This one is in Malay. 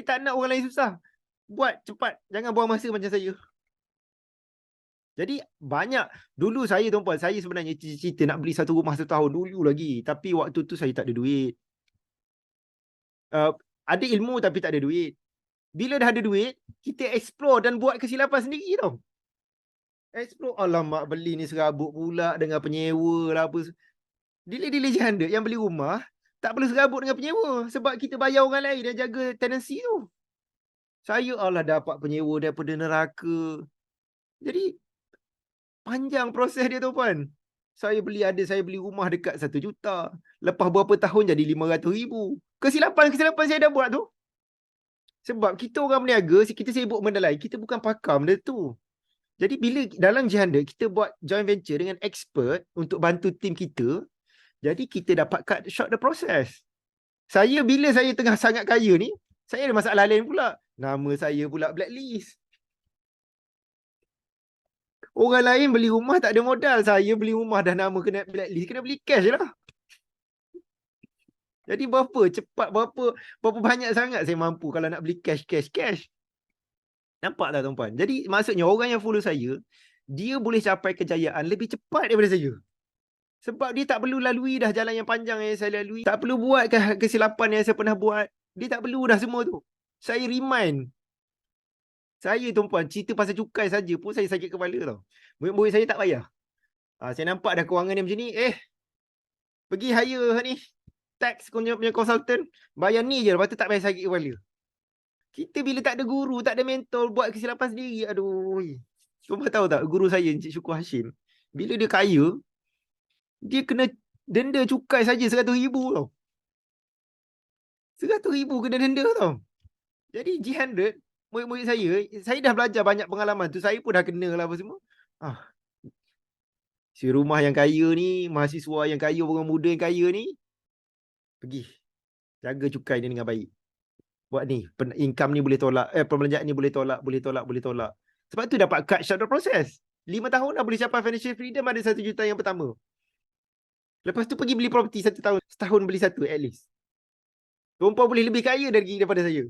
Jadi tak nak orang lain susah. Buat cepat. Jangan buang masa macam saya. Jadi banyak. Dulu saya tuan-puan, saya sebenarnya cita-cita nak beli satu rumah satu tahun dulu lagi. Tapi waktu tu saya tak ada duit. Uh, ada ilmu tapi tak ada duit. Bila dah ada duit, kita explore dan buat kesilapan sendiri tau. Explore, alamak beli ni serabut pula dengan penyewa lah apa. Delay-delay janda yang beli rumah, tak perlu serabut dengan penyewa. Sebab kita bayar orang lain dan jaga tenancy tu. Saya Allah dapat penyewa daripada neraka. Jadi, panjang proses dia tu puan. Saya beli ada, saya beli rumah dekat satu juta. Lepas berapa tahun jadi lima ratus ribu. Kesilapan-kesilapan saya dah buat tu. Sebab kita orang berniaga, kita sibuk benda lain. Kita bukan pakar benda tu. Jadi bila dalam jihanda kita buat joint venture dengan expert untuk bantu tim kita, jadi kita dapat cut short the process. Saya bila saya tengah sangat kaya ni, saya ada masalah lain pula. Nama saya pula blacklist. Orang lain beli rumah tak ada modal. Saya beli rumah dah nama kena blacklist. Kena beli cash lah. Jadi berapa cepat, berapa berapa banyak sangat saya mampu kalau nak beli cash, cash, cash. Nampak tak tuan-puan? Jadi maksudnya orang yang follow saya, dia boleh capai kejayaan lebih cepat daripada saya. Sebab dia tak perlu lalui dah jalan yang panjang yang saya lalui. Tak perlu buat kesilapan yang saya pernah buat. Dia tak perlu dah semua tu. Saya remind. Saya tuan-puan, cerita pasal cukai saja pun saya sakit kepala tau. Murid-murid saya tak payah. Ha, saya nampak dah kewangan dia macam ni. Eh, pergi hire ni. Tax punya, punya consultant. Bayar ni je. Lepas tu tak payah sakit kepala. Kita bila tak ada guru, tak ada mentor, buat kesilapan sendiri. Aduh. Cuma tahu tak, guru saya, Encik Syukur Hashim. Bila dia kaya, dia kena denda cukai saja seratus ribu tau. Seratus ribu kena denda tau. Jadi G100, murid-murid saya, saya dah belajar banyak pengalaman tu. Saya pun dah kena lah apa semua. Ah. Si rumah yang kaya ni, mahasiswa yang kaya, orang muda yang kaya ni, pergi. Jaga cukai dia dengan baik buat ni income ni boleh tolak eh perbelanjaan ni boleh tolak boleh tolak boleh tolak sebab tu dapat cut the process 5 tahun dah boleh capai financial freedom ada 1 juta yang pertama lepas tu pergi beli property satu tahun setahun beli satu at least. Perempuan boleh lebih kaya dari daripada saya